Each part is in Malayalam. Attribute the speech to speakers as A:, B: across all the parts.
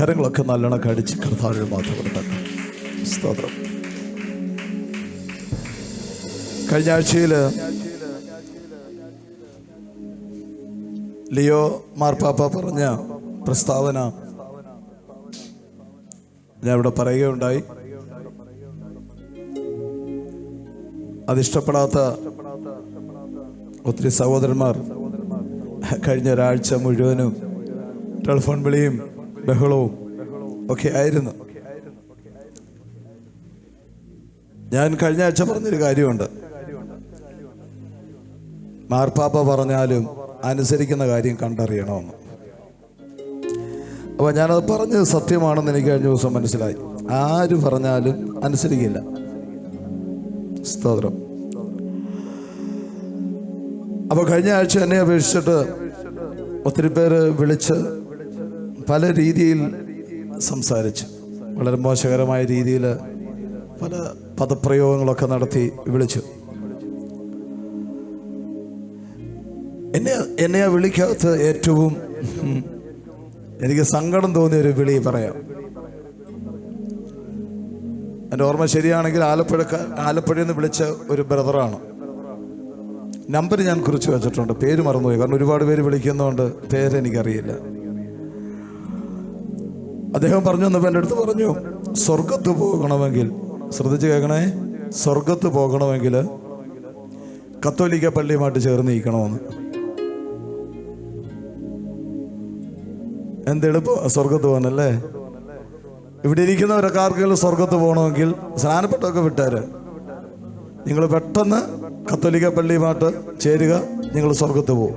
A: കരങ്ങളൊക്കെ നല്ലോണം കടിച്ച് കർത്താവിന് മാത്രം കൊടുക്കണം സ്തോത്രം. കഴിഞ്ഞ ആഴ്ചയിൽ ലിയോ മാർപ്പാപ്പ പറഞ്ഞ പ്രസ്താവന ഞാൻ ഇവിടെ പറയുകയുണ്ടായി. അതിഷ്ടപ്പെടാത്ത ഒത്തിരി സഹോദരന്മാർ കഴിഞ്ഞ ഒരാഴ്ച മുഴുവനും ടെലിഫോൺ വിളിയും ബഹളവും ഒക്കെ ആയിരുന്നു. ഞാൻ കഴിഞ്ഞ ആഴ്ച പറഞ്ഞൊരു കാര്യമുണ്ട്. മാർപ്പാപ്പ പറഞ്ഞാലും അനുസരിക്കുന്ന കാര്യം കണ്ടറിയണമെന്ന്. അപ്പോൾ ഞാനത് പറഞ്ഞത് സത്യമാണെന്ന് എനിക്ക് കഴിഞ്ഞ ദിവസം മനസ്സിലായി. ആര് പറഞ്ഞാലും അനുസരിക്കില്ല. സ്തോത്രം. അപ്പോൾ കഴിഞ്ഞ ആഴ്ച എന്നെ അപേക്ഷിച്ചിട്ട് ഒത്തിരി പേര് വിളിച്ച് പല രീതിയിൽ സംസാരിച്ചു. വളരെ മോശകരമായ രീതിയിൽ പല പദപ്രയോഗങ്ങളൊക്കെ നടത്തി വിളിച്ചു. എന്നെ എന്നെ ആ വിളിക്കകത്ത് ഏറ്റവും എനിക്ക് സങ്കടം തോന്നിയ ഒരു വിളി പറയാം. എന്റെ ഓർമ്മ ശരിയാണെങ്കിൽ ആലപ്പുഴക്ക ആലപ്പുഴയിൽ നിന്ന് വിളിച്ച ഒരു ബ്രദറാണ്. നമ്പർ ഞാൻ കുറിച്ച് വെച്ചിട്ടുണ്ട്. പേര് മറന്നുപോയി. കാരണം ഒരുപാട് പേര് വിളിക്കുന്നതുകൊണ്ട് പേര് എനിക്കറിയില്ല അദ്ദേഹം പറഞ്ഞു വന്നപ്പോൾ എന്റെ അടുത്ത് പറഞ്ഞു സ്വർഗത്ത് പോകണമെങ്കിൽ ശ്രദ്ധിച്ച് കേൾക്കണേ സ്വർഗത്ത് പോകണമെങ്കിൽ കത്തോലിക്ക പള്ളിയുമായിട്ട് ചേർന്ന് നിൽക്കണമെന്ന്. എന്തെളുപ്പം സ്വർഗത്ത് പോകണല്ലേ ഇവിടെ ഇരിക്കുന്നവരൊക്കെ ആർക്കെങ്കിലും സ്വർഗത്ത് പോകണമെങ്കിൽ സ്നാനപ്പെട്ടൊക്കെ വിട്ടാര്. നിങ്ങൾ പെട്ടെന്ന് കത്തോലിക്ക പള്ളിയുമായിട്ട് ചേരുക നിങ്ങൾ സ്വർഗത്ത് പോകും.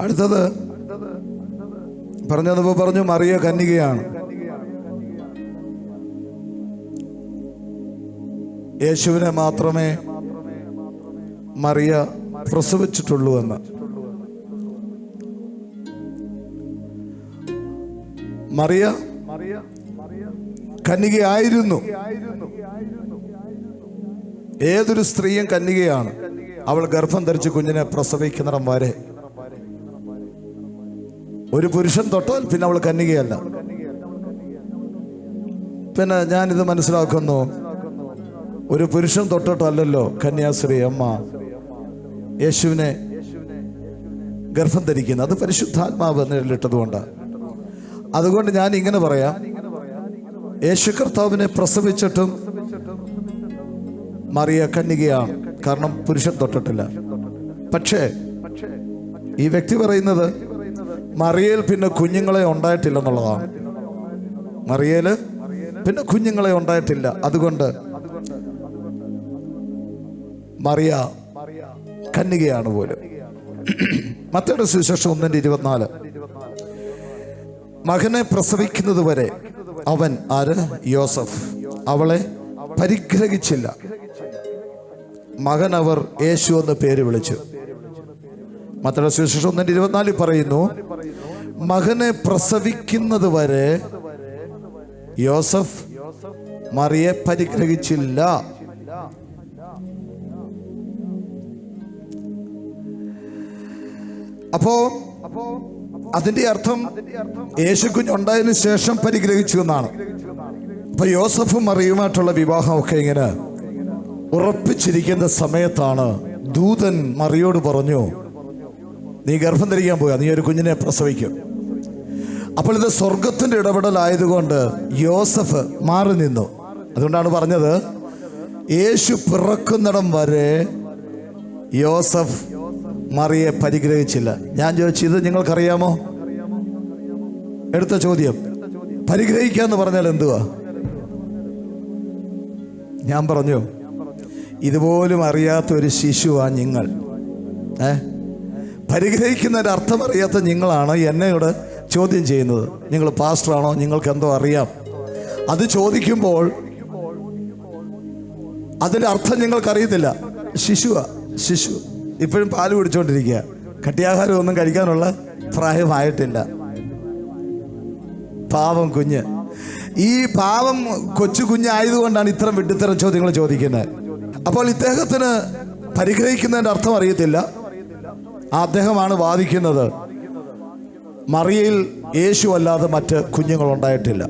A: അടുത്തത്. പറഞ്ഞു വന്നപ്പോ പറഞ്ഞു മറിയ കന്യകയാണ്. യേശുവിനെ മാത്രമേ മറിയ പ്രസവിച്ചിട്ടുള്ളൂ എന്ന്. മറിയ കന്യകയായിരുന്നു. ഏതൊരു സ്ത്രീയും കന്യകയാണ്. അവൾ ഗർഭം ധരിച്ച് കുഞ്ഞിനെ പ്രസവിക്കുന്നിടം വരെ. ഒരു പുരുഷൻ തൊട്ടാൽ പിന്നെ അവൾ കന്യകയല്ല. പിന്നെ ഞാനിത് മനസ്സിലാക്കുന്നു. ഒരു പുരുഷൻ തൊട്ടിട്ടല്ലല്ലോ കന്യാശ്രീ അമ്മ യേശുവിനെ ഗർഭം ധരിക്കുന്നത്. അത് പരിശുദ്ധാത്മാവ് നേരിട്ടതുകൊണ്ട് അതുകൊണ്ട് ഞാൻ ഇങ്ങനെ പറയാം. യേശു കർത്താവിനെ പ്രസവിച്ചിട്ടും മറിയ കന്യകയാണ്. കാരണം പുരുഷൻ തൊട്ടിട്ടില്ല. പക്ഷേ ഈ വ്യക്തി പറയുന്നത് മറിയയിൽ പിന്നെ കുഞ്ഞുങ്ങളെ ഉണ്ടായിട്ടില്ല എന്നുള്ളതാണ് മറിയയിൽ പിന്നെ കുഞ്ഞുങ്ങളെ ഉണ്ടായിട്ടില്ല. അതുകൊണ്ട് മറിയ കന്യകയാണ് പോലും. മറ്റൊരു സുവിശേഷം ഒന്നിന്റെ ഇരുപത്തിനാല്. മകനെ പ്രസവിക്കുന്നത് വരെ അവൻ ആര്? യോസഫ്. അവളെ പരിഗ്രഹിച്ചില്ല. മകൻ അവർ യേശു എന്ന് പേര് വിളിച്ചു. മറ്റൊരു സുവിശേഷം ഒന്നിന്റെ ഇരുപത്തിനാലിൽ പറയുന്നു മകനെ പ്രസവിക്കുന്നത് വരെ യോസഫ് മറിയെ പരിഗ്രഹിച്ചില്ല. അപ്പോ അതിന്റെ അർത്ഥം യേശു കുഞ്ഞുണ്ടായതിനു ശേഷം പരിഗ്രഹിച്ചു എന്നാണ്. അപ്പൊ യോസഫും മറിയുമായിട്ടുള്ള വിവാഹമൊക്കെ ഇങ്ങനെ ഉറപ്പിച്ചിരിക്കുന്ന സമയത്താണ് ദൂതൻ മറിയോട് പറഞ്ഞു നീ ഗർഭം ധരിക്കാൻ പോയാ നീ ഒരു കുഞ്ഞിനെ പ്രസവിക്കും. അപ്പോൾ ഇത് സ്വർഗത്തിന്റെ ഇടപെടലായതുകൊണ്ട് യോസഫ് മാറി നിന്നു. അതുകൊണ്ടാണ് പറഞ്ഞത് യേശു പിറക്കുന്നിടം വരെ യോസഫ് മറിയെ പരിഗ്രഹിച്ചില്ല. ഞാൻ ചോദിച്ചു ഇത് നിങ്ങൾക്കറിയാമോ? എടുത്ത ചോദ്യം. പരിഗ്രഹിക്കുക എന്ന് പറഞ്ഞാൽ എന്തുവാ? ഞാൻ പറഞ്ഞു ഇതുപോലും അറിയാത്ത ഒരു ശിശുവാ നിങ്ങൾ. ഏ? പരിഗ്രഹിക്കുന്നതിന്റെ അർത്ഥം അറിയാത്ത നിങ്ങളാണ് എന്നോട് ചോദ്യം ചെയ്യുന്നത്. നിങ്ങൾ പാസ്റ്ററാണോ? നിങ്ങൾക്ക് എന്തോ അറിയാം. അത് ചോദിക്കുമ്പോൾ അതിന്റെ അർത്ഥം നിങ്ങൾക്കറിയത്തില്ല. ശിശുവാ ശിശു. ഇപ്പോഴും പാൽ കുടിച്ചോണ്ടിരിക്കുക. കട്ടിയാഹാരം ഒന്നും കഴിക്കാനുള്ള പ്രായമായിട്ടില്ല. പാവം കുഞ്ഞ്. ഈ പാവം കൊച്ചു കുഞ്ഞായതുകൊണ്ടാണ് ഇത്തരം വിഡ്ഢിത്തരം ചോദ്യങ്ങൾ ചോദിക്കുന്നത്. അപ്പോൾ ഇദ്ദേഹത്തിന് പരിഗ്രഹിക്കുന്നതിന്റെ അർത്ഥം അറിയത്തില്ല. അദ്ദേഹമാണ് വാദിക്കുന്നത്. മറിയയിൽ യേശു അല്ലാതെ മറ്റ് കുഞ്ഞുങ്ങളുണ്ടായിട്ടില്ല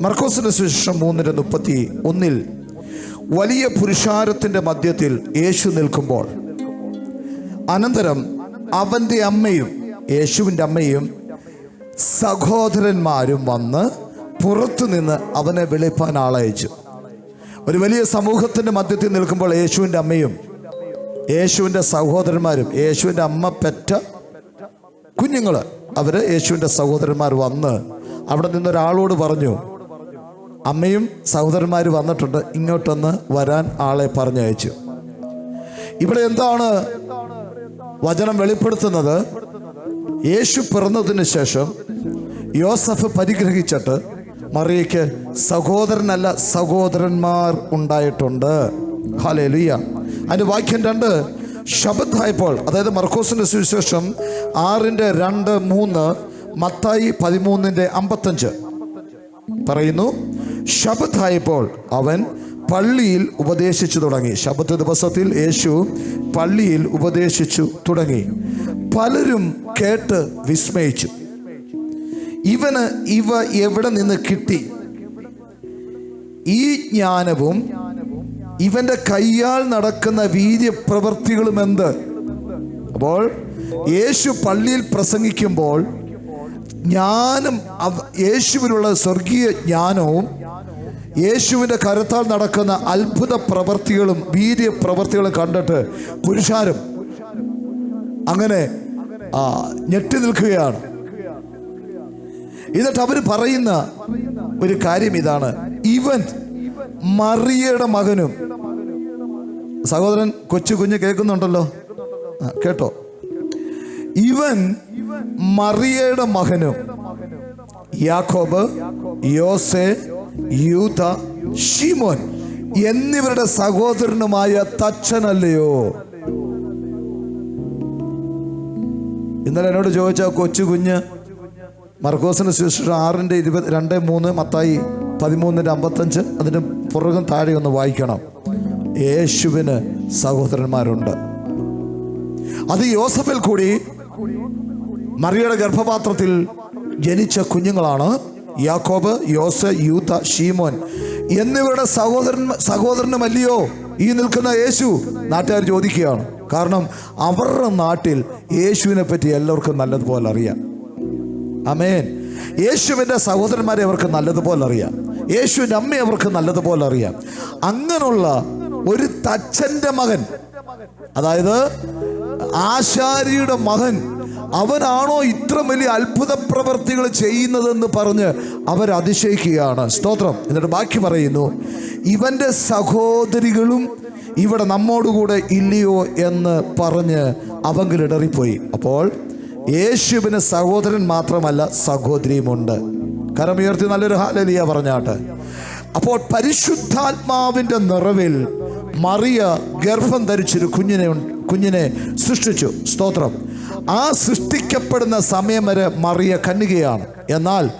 A: മർക്കോസിന് ശേഷം മൂന്നിന്റെ മുപ്പത്തി ഒന്നിൽ വലിയ പുരുഷാരത്തിന്റെ മധ്യത്തിൽ യേശു നിൽക്കുമ്പോൾ അനന്തരം അവന്റെ അമ്മയും യേശുവിന്റെ അമ്മയും സഹോദരന്മാരും വന്ന് പുറത്തു നിന്ന് അവനെ വിളിപ്പാൻ ആളയച്ചു. ഒരു വലിയ സമൂഹത്തിന്റെ മധ്യത്തിൽ നിൽക്കുമ്പോൾ യേശുവിന്റെ അമ്മയും യേശുവിന്റെ സഹോദരന്മാരും യേശുവിന്റെ അമ്മ പെറ്റ കുഞ്ഞുങ്ങൾ അവർ യേശുവിന്റെ സഹോദരന്മാർ വന്ന് അവിടെ നിന്നൊരാളോട് പറഞ്ഞു അമ്മയും സഹോദരന്മാർ വന്നിട്ടുണ്ട് ഇങ്ങോട്ടൊന്ന് വരാൻ ആളെ പറഞ്ഞയച്ചു. ഇവിടെ എന്താണ് വചനം വെളിപ്പെടുത്തുന്നത്? യേശു പിറന്നതിന് ശേഷം യോസഫ് പരിഗ്രഹിച്ചിട്ട് മറിയയ്ക്ക് സഹോദരനല്ല സഹോദരന്മാർ ഉണ്ടായിട്ടുണ്ട്. ഹാലേ ലുയ്യ അതിന്റെ വാക്യം രണ്ട്. ശബദായപ്പോൾ അതായത് മർക്കോസിന്റെ സുവിശേഷം ആറിന്റെ രണ്ട് മൂന്ന് മത്തായി പതിമൂന്നിന്റെ അമ്പത്തഞ്ച്. പറയുന്നു ശബ്ദായപ്പോൾ അവൻ പള്ളിയിൽ ഉപദേശിച്ചു തുടങ്ങി. ശബത്ത് ദിവസത്തിൽ യേശു പള്ളിയിൽ ഉപദേശിച്ചു തുടങ്ങി. പലരും കേട്ട് വിസ്മയിച്ചു. ഇവന് ഇവ എവിടെ നിന്ന് കിട്ടി? ഈ ജ്ഞാനവും ഇവന്റെ കയ്യാൽ നടക്കുന്ന വീര്യപ്രവർത്തികളും എന്ത്? അപ്പോൾ യേശു പള്ളിയിൽ പ്രസംഗിക്കുമ്പോൾ ജ്ഞാനം യേശുവിനുള്ള സ്വർഗീയ ജ്ഞാനവും യേശുവിന്റെ കരത്താൽ നടക്കുന്ന അത്ഭുത പ്രവൃത്തികളും വീര്യ പ്രവൃത്തികളും കണ്ടിട്ട് പുരുഷാരം അങ്ങനെ ആ, ഞെട്ടി നിൽക്കുകയാണ്. എന്നിട്ട് അവർ പറയുന്ന ഒരു കാര്യം ഇതാണ്. ഇവൻ മറിയയുടെ മകനും സഹോദരൻ കൊച്ചു കുഞ്ഞ് കേൾക്കുന്നുണ്ടല്ലോ? കേട്ടോ. ഇവൻ മറിയയുടെ മകനും. യാക്കോബ് യോസെ യൂത ഷിമോൻ എന്നിവരുടെ സഹോദരനുമായ തച്ചനല്ലയോ? ഇന്നലെ എന്നോട് ചോദിച്ച കൊച്ചു കുഞ്ഞ് മർക്കോസിന് ശുശ്രൂഷ ആറിന്റെ ഇരുപത് രണ്ട് മൂന്ന് മത്തായി പതിമൂന്നിന്റെ അമ്പത്തഞ്ച് അതിന് പുറകും താഴെ ഒന്ന് വായിക്കണം. യേശുവിന് സഹോദരന്മാരുണ്ട്. അത് യോസഫിൽ കൂടി മറിയുടെ ഗർഭപാത്രത്തിൽ ജനിച്ച കുഞ്ഞുങ്ങളാണ് യാക്കോബ് യോസ യൂത ഷീമോൻ എന്നിവരുടെ സഹോദരൻ സഹോദരനുമല്ലയോ ഈ നിൽക്കുന്ന യേശു? നാട്ടുകാർ ചോദിക്കുകയാണ്. കാരണം അവരുടെ നാട്ടിൽ യേശുവിനെ പറ്റി എല്ലാവർക്കും നല്ലതുപോലെ അറിയാം. അമേൻ യേശുവിന്റെ സഹോദരന്മാരെ അവർക്ക് നല്ലതുപോലെ അറിയാം. യേശുവിന്റെ അമ്മയെ അവർക്ക് നല്ലതുപോലെ അറിയാം. അങ്ങനെയുള്ള ഒരു തച്ചന്റെ മകൻ. അതായത് ആശാരിയുടെ മകൻ. അവനാണോ ഇത്ര വലിയ അത്ഭുത പ്രവർത്തികൾ ചെയ്യുന്നതെന്ന് പറഞ്ഞ് അതിശയിക്കുകയാണ് സ്തോത്രം. എന്നിട്ട് ബാക്കി പറയുന്നു ഇവന്റെ സഹോദരികളും ഇവിടെ നമ്മോടുകൂടെ ഇല്ലയോ എന്ന് പറഞ്ഞ് അവങ്കിലിടറിപ്പോയി അപ്പോൾ യേശുവിന് സഹോദരൻ മാത്രമല്ല സഹോദരിയുമുണ്ട്. കരമുയർത്തി നല്ലൊരു ഹാലലിയ പറഞ്ഞാട്ട്. അപ്പോൾ പരിശുദ്ധാത്മാവിന്റെ നിറവിൽ മറിയ ഗർഭം ധരിച്ചൊരു കുഞ്ഞിനെ കുഞ്ഞിനെ സൃഷ്ടിച്ചു. സ്തോത്രം. ആ സൃഷ്ടിക്കപ്പെടുന്ന സമയം വരെ മറിയ കന്നുകയാണ് എന്നാൽ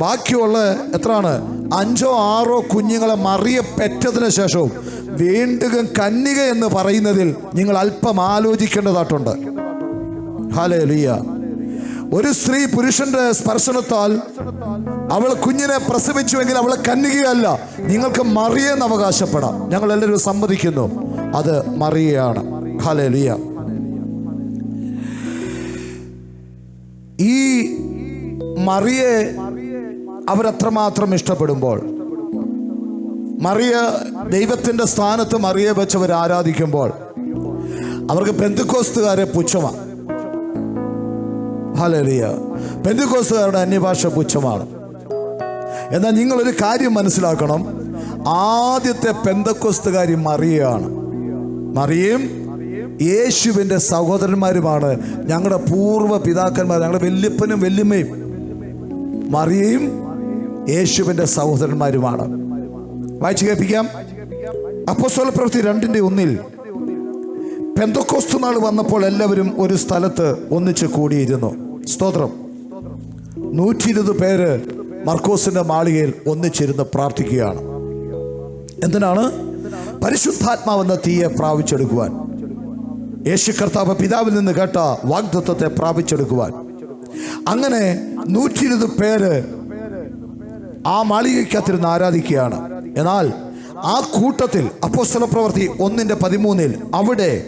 A: ബാക്കിയുള്ള എത്രയാണ്? അഞ്ചോ ആറോ കുഞ്ഞുങ്ങളെ മറിയ പെറ്റതിന് ശേഷവും വീണ്ടും കന്നിക എന്ന് പറയുന്നതിൽ നിങ്ങൾ അല്പം ആലോചിക്കേണ്ടതായിട്ടുണ്ട്. ഹാലേ ഒരു സ്ത്രീ പുരുഷന്റെ സ്പർശനത്താൽ അവൾ കുഞ്ഞിനെ പ്രസവിച്ചുവെങ്കിൽ അവളെ കന്യകയല്ല. നിങ്ങൾക്ക് മറിയെന്ന് അവകാശപ്പെടാം. ഞങ്ങൾ എല്ലാവരും സമ്മതിക്കുന്നു. അത് മറിയയാണ്. ഹാലേ ഈ മറിയെ അവരത്രമാത്രം ഇഷ്ടപ്പെടുമ്പോൾ മറിയ ദൈവത്തിന്റെ സ്ഥാനത്ത് മറിയെ വെച്ചവർ ആരാധിക്കുമ്പോൾ അവർക്ക് ബന്ധുക്കോസ്തുകാരെ പുച്ഛമാണ് ഹലരിയ പെന്തുകോസുകാരുടെ അന്യഭാഷ പുച്ഛമാണ്. എന്നാൽ നിങ്ങളൊരു കാര്യം മനസ്സിലാക്കണം. ആദ്യത്തെ പെന്തക്കോസ്തുകാരി മറിയയാണ്. മറിയും യേശുവിന്റെ സഹോദരന്മാരുമാണ്. ഞങ്ങളുടെ പൂർവ പിതാക്കന്മാർ ഞങ്ങളുടെ വല്യപ്പനും വല്യമ്മയും. മറിയയും യേശുവിന്റെ സഹോദരന്മാരുമാണ്. വായിച്ചു കേൾപ്പിക്കാം. അപ്പോസ്തല പ്രവൃത്തി രണ്ടിന്റെ ഒന്നിൽ പെന്തക്കോസ്തു നാൾ വന്നപ്പോൾ എല്ലാവരും ഒരു സ്ഥലത്ത് ഒന്നിച്ച് കൂടിയിരുന്നു. സ്തോത്രം. നൂറ്റി ഇരുപത് പേര് മർക്കോസിന്റെ മാളികയിൽ ഒന്നിച്ചിരുന്ന് പ്രാർത്ഥിക്കുകയാണ്. എന്തിനാണ്? പരിശുദ്ധാത്മാവെന്ന തീയെ പ്രാപിച്ചെടുക്കുവാൻ. യേശു കർത്താവ് പിതാവിൽ നിന്ന് കേട്ട വാഗ്ദത്വത്തെ പ്രാപിച്ചെടുക്കുവാൻ. അങ്ങനെ നൂറ്റി ഇരുപത് പേര് ആ മാളികയ്ക്കകത്തിരുന്ന് ആരാധിക്കുകയാണ്. എന്നാൽ ആ കൂട്ടത്തിൽ അപ്പോസ്തല പ്രവൃത്തി ഒന്നിന്റെ പതിമൂന്നിൽ അവിടെ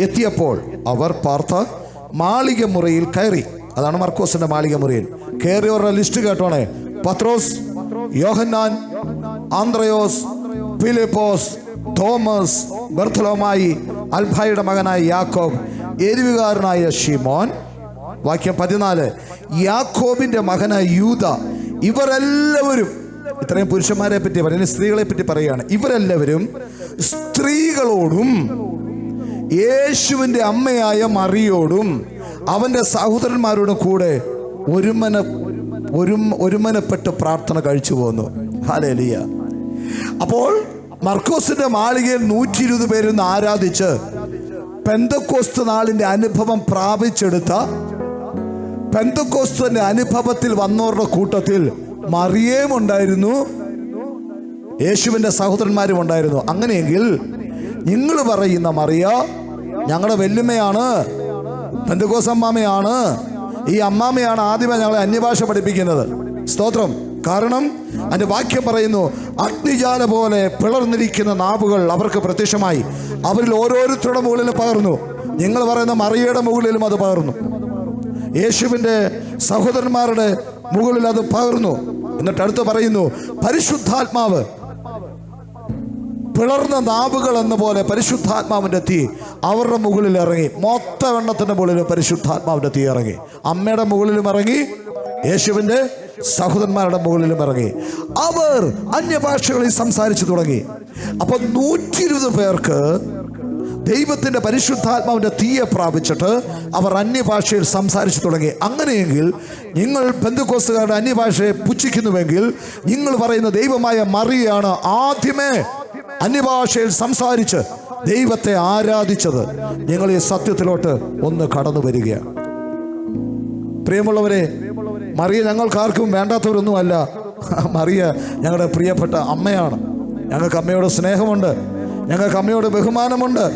A: എത്തിയപ്പോൾ അവർ പാർത്ത മാളിക മുറിയിൽ കയറി. അതാണ് മർക്കോസിന്റെ മാളിക മുറിയിൽ കേറിയവരുടെ ലിസ്റ്റ് കേട്ടോണേ. പത്രോസ് യോഹന്നാൻ ആന്ത്രയോസ് ഫിലിപ്പോസ് തോമസ് ബർത്തലോമായി അൽഫായുടെ മകനായ യാക്കോബ് എരിവുകാരനായ ഷിമോൻ വാക്യം പതിനാല്. യാക്കോബിന്റെ മകനായ യൂത ഇവരെല്ലാവരും ഇത്രയും പുരുഷന്മാരെ പറ്റി പറയുന്നത് സ്ത്രീകളെ പറ്റി പറയുകയാണ്. ഇവരെല്ലാവരും സ്ത്രീകളോടും യേശുവിന്റെ അമ്മയായ മറിയോടും അവന്റെ സഹോദരന്മാരോട് കൂടെ ഒരുമന ഒരു ഒരുമനപ്പെട്ട് പ്രാർത്ഥന കഴിച്ചു പോന്നു. ഹാലേലിയ അപ്പോൾ മർക്കോസിന്റെ മാളികയിൽ നൂറ്റി ഇരുപത് പേരൊന്ന് ആരാധിച്ച് പെന്തക്കോസ്ത് നാളിന്റെ അനുഭവം പ്രാപിച്ചെടുത്ത പെന്തക്കോസ്തിന്റെ അനുഭവത്തിൽ വന്നവരുടെ കൂട്ടത്തിൽ മറിയേം ഉണ്ടായിരുന്നു. യേശുവിന്റെ സഹോദരന്മാരും ഉണ്ടായിരുന്നു. അങ്ങനെയെങ്കിൽ നിങ്ങൾ പറയുന്ന മറിയ ഞങ്ങളുടെ വെല്ലുമ്മയാണ് പെന്തക്കോസ് അമ്മാമയാണ് ഈ അമ്മാമയാണ് ആദ്യമേ ഞങ്ങളെ അന്യഭാഷ പഠിപ്പിക്കുന്നത്. സ്തോത്രം. കാരണം അതിന്റെ വാക്യം പറയുന്നു അഗ്നിജാല പോലെ പിളർന്നിരിക്കുന്ന നാവുകൾ അവർക്ക് പ്രത്യക്ഷമായി. അവരിൽ ഓരോരുത്തരുടെ മുകളിലും പകർന്നു. നിങ്ങൾ പറയുന്ന മറിയയുടെ മുകളിലും അത് പകർന്നു. യേശുവിന്റെ സഹോദരന്മാരുടെ മുകളിൽ അത് പകർന്നു. എന്നിട്ട് അടുത്ത് പറയുന്നു പരിശുദ്ധാത്മാവ് പിളർന്ന നാവുകൾ എന്ന പോലെ പരിശുദ്ധാത്മാവിന്റെ തീ അവരുടെ മുകളിൽ ഇറങ്ങി. മൊത്ത എണ്ണത്തിന്റെ മുകളിൽ പരിശുദ്ധാത്മാവിന്റെ തീ ഇറങ്ങി. അമ്മയുടെ മുകളിലും ഇറങ്ങി. യേശുവിന്റെ സഹോദരന്മാരുടെ മുകളിലും ഇറങ്ങി. അവർ അന്യഭാഷകളിൽ സംസാരിച്ചു തുടങ്ങി. അപ്പോൾ നൂറ്റി ഇരുപത് പേർക്ക് ദൈവത്തിന്റെ പരിശുദ്ധാത്മാവിന്റെ തീയെ പ്രാപിച്ചിട്ട് അവർ അന്യഭാഷയിൽ സംസാരിച്ചു തുടങ്ങി. അങ്ങനെയെങ്കിൽ നിങ്ങൾ ബന്ധുക്കോസുകാരുടെ അന്യഭാഷയെ പുച്ഛിക്കുന്നുവെങ്കിൽ നിങ്ങൾ പറയുന്ന ദൈവമായ മറിയാണ് ആദ്യമേ. അന്യഭാഷയിൽ സംസാരിച്ച് ദൈവത്തെ ആരാധിച്ചത് ഞങ്ങൾ ഈ സത്യത്തിലോട്ട് ഒന്ന് കടന്നു വരികയാണ്. പ്രിയമുള്ളവരെ മറിയ ഞങ്ങൾക്കാർക്കും വേണ്ടാത്തവരൊന്നുമല്ല. മറിയ ഞങ്ങളുടെ പ്രിയപ്പെട്ട അമ്മയാണ്. ഞങ്ങൾക്ക് അമ്മയോട് സ്നേഹമുണ്ട്. ഞങ്ങൾക്ക് അമ്മയോട് ബഹുമാനമുണ്ട്.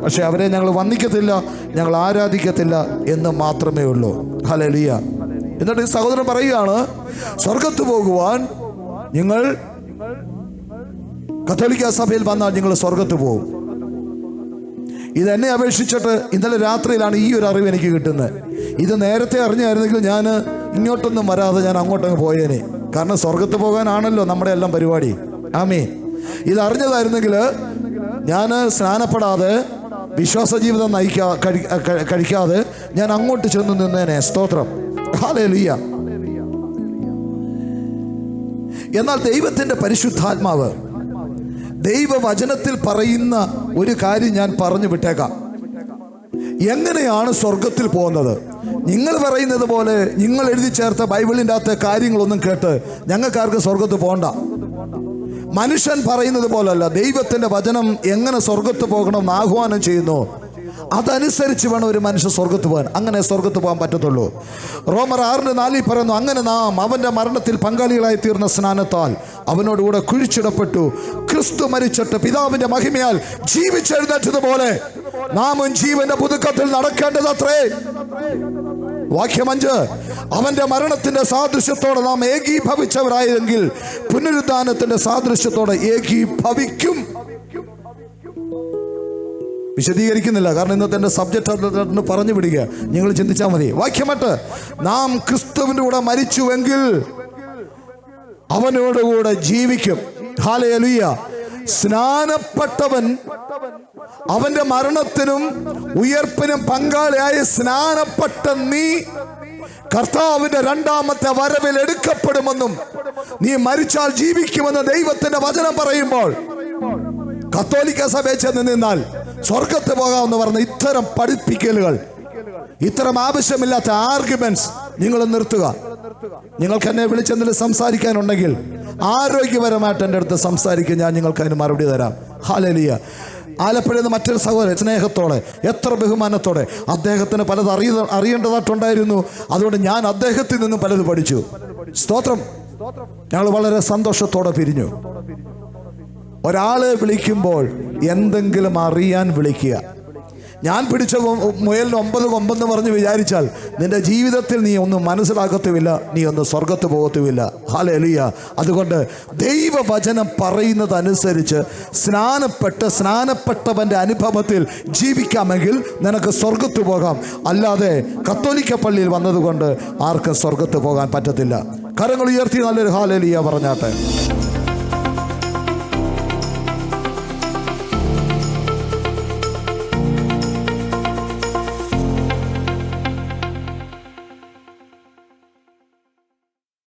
A: പക്ഷെ അവരെ ഞങ്ങൾ വന്ദിക്കത്തില്ല ഞങ്ങൾ ആരാധിക്കത്തില്ല എന്ന് മാത്രമേ ഉള്ളൂ. ഹലലിയ എന്നിട്ട് ഈ സഹോദരൻ പറയുകയാണ് സ്വർഗത്ത് പോകുവാൻ നിങ്ങൾ കത്തോലിക്ക സഭയിൽ വന്നാൽ നിങ്ങൾ സ്വർഗത്ത് പോകും ഇതെന്നെ അപേക്ഷിച്ചിട്ട് ഇന്നലെ രാത്രിയിലാണ് ഈ ഒരു അറിവ് എനിക്ക് കിട്ടുന്നത്. ഇത് നേരത്തെ അറിഞ്ഞായിരുന്നെങ്കിൽ ഞാൻ ഇങ്ങോട്ടൊന്നും വരാതെ ഞാൻ അങ്ങോട്ടങ്ങ് പോയേനെ. കാരണം സ്വർഗത്ത് പോകാനാണല്ലോ നമ്മുടെ എല്ലാം പരിപാടി. ആമേ ഇത് അറിഞ്ഞതായിരുന്നെങ്കിൽ ഞാൻ സ്നാനപ്പെടാതെ വിശ്വാസ ജീവിതം നയിക്കാ കഴിക്കാതെ ഞാൻ അങ്ങോട്ട് ചെന്ന് നിന്നേനെ. സ്തോത്രം. ഹാലേലിയ എന്നാൽ ദൈവത്തിന്റെ പരിശുദ്ധാത്മാവ് ദൈവവചനത്തിൽ പറയുന്ന ഒരു കാര്യം ഞാൻ പറഞ്ഞു വിട്ടേക്കാം. എങ്ങനെയാണ് സ്വർഗത്തിൽ പോകുന്നത്? നിങ്ങൾ പറയുന്നത് പോലെ നിങ്ങൾ എഴുതി ചേർത്ത ബൈബിളിന്റെ അകത്തെ കാര്യങ്ങളൊന്നും കേട്ട് ഞങ്ങൾക്കാർക്ക് സ്വർഗത്ത് പോകണ്ട മനുഷ്യൻ പറയുന്നത് പോലല്ല ദൈവത്തിന്റെ വചനം എങ്ങനെ സ്വർഗത്ത് പോകണം എന്ന് ആഹ്വാനം ചെയ്യുന്നു. അതനുസരിച്ച് വേണം ഒരു മനുഷ്യൻ സ്വർഗത്ത് പോകാൻ. അങ്ങനെ സ്വർഗത്ത് പോകാൻ പറ്റത്തുള്ളൂ. റോമർ ആറിന്റെ നാലിൽ പറയുന്നു അങ്ങനെ നാം അവന്റെ മരണത്തിൽ പങ്കാളികളായി തീർന്ന സ്നാനത്താൽ അവനോടുകൂടെ കുഴിച്ചിടപ്പെട്ടു. ക്രിസ്തു മരിച്ചിട്ട് പിതാവിന്റെ മഹിമയാൽ ജീവിച്ചെഴുന്നേറ്റതുപോലെ നാമും ജീവന്റെ പുതുക്കത്തിൽ നടക്കേണ്ടതത്രേ. വാക്യം അഞ്ച് അവന്റെ മരണത്തിന്റെ സാദൃശ്യത്തോടെ നാം ഏകീഭവിച്ചവരായെങ്കിൽ പുനരുദ്ധാനത്തിന്റെ സാദൃശ്യത്തോടെ ഏകീഭവിക്കും. വിശദീകരിക്കുന്നില്ല. കാരണം ഇന്നത്തെ എന്റെ സബ്ജക്റ്റ് പറഞ്ഞു വിടുക. നിങ്ങൾ ചിന്തിച്ചാൽ മതി. വാക്യമട്ട്. നാം ക്രിസ്തുവിന്റെ കൂടെ മരിച്ചുവെങ്കിൽ അവനോട് കൂടെ ജീവിക്കും. ഹാലയലുയ്യ സ്നാനപ്പെട്ടവൻ അവന്റെ മരണത്തിനും ഉയർപ്പിനും പങ്കാളിയായ സ്നാനപ്പെട്ട നീ കർത്താവിന്റെ രണ്ടാമത്തെ വരവിൽ എടുക്കപ്പെടുമെന്നും നീ മരിച്ചാൽ ജീവിക്കുമെന്ന് ദൈവത്തിന്റെ വചനം പറയുമ്പോൾ കത്തോലിക്ക സഭയിൽ ചെന്ന് നിന്നാൽ സ്വർഗത്ത് പോകാമെന്ന് പറഞ്ഞ ഇത്തരം പഠിപ്പിക്കലുകൾ ഇത്തരം ആവശ്യമില്ലാത്ത ആർഗ്യുമെന്റ്സ് നിങ്ങൾ നിർത്തുക. നിങ്ങൾക്ക് എന്നെ വിളിച്ചെന്തെങ്കിലും സംസാരിക്കാനുണ്ടെങ്കിൽ ആരോഗ്യപരമായിട്ട് എന്റെ അടുത്ത് സംസാരിക്കുക ഞാൻ നിങ്ങൾക്ക് അതിന് മറുപടി തരാം. ഹാലലിയ ആലപ്പുഴയിൽ നിന്ന് മറ്റൊരു സഹോദരൻ സ്നേഹത്തോടെ എത്ര ബഹുമാനത്തോടെ അദ്ദേഹത്തിന് പലത് അറിയ അറിയേണ്ടതായിട്ടുണ്ടായിരുന്നു. അതുകൊണ്ട് ഞാൻ അദ്ദേഹത്തിൽ നിന്നും പലത് പഠിച്ചു. സ്തോത്രം. ഞങ്ങൾ വളരെ സന്തോഷത്തോടെ പിരിഞ്ഞു. ഒരാളെ വിളിക്കുമ്പോൾ എന്തെങ്കിലും അറിയാൻ വിളിക്കുക. ഞാൻ പിടിച്ച മുയലിന് ഒമ്പത് കൊമ്പെന്ന് പറഞ്ഞ് വിചാരിച്ചാൽ നിന്റെ ജീവിതത്തിൽ നീ ഒന്നും മനസ്സിലാക്കത്തുമില്ല നീ ഒന്ന് സ്വർഗത്ത് പോകത്തുമില്ല. ഹാല എലിയ അതുകൊണ്ട് ദൈവവചനം പറയുന്നതനുസരിച്ച് സ്നാനപ്പെട്ട് സ്നാനപ്പെട്ടവന്റെ അനുഭവത്തിൽ ജീവിക്കാമെങ്കിൽ നിനക്ക് സ്വർഗത്ത് പോകാം. അല്ലാതെ കത്തോലിക്ക പള്ളിയിൽ വന്നതുകൊണ്ട് ആർക്കും സ്വർഗത്ത് പോകാൻ പറ്റത്തില്ല. കരങ്ങൾ ഉയർത്തി നല്ലൊരു ഹാലലിയ പറഞ്ഞാട്ടെ.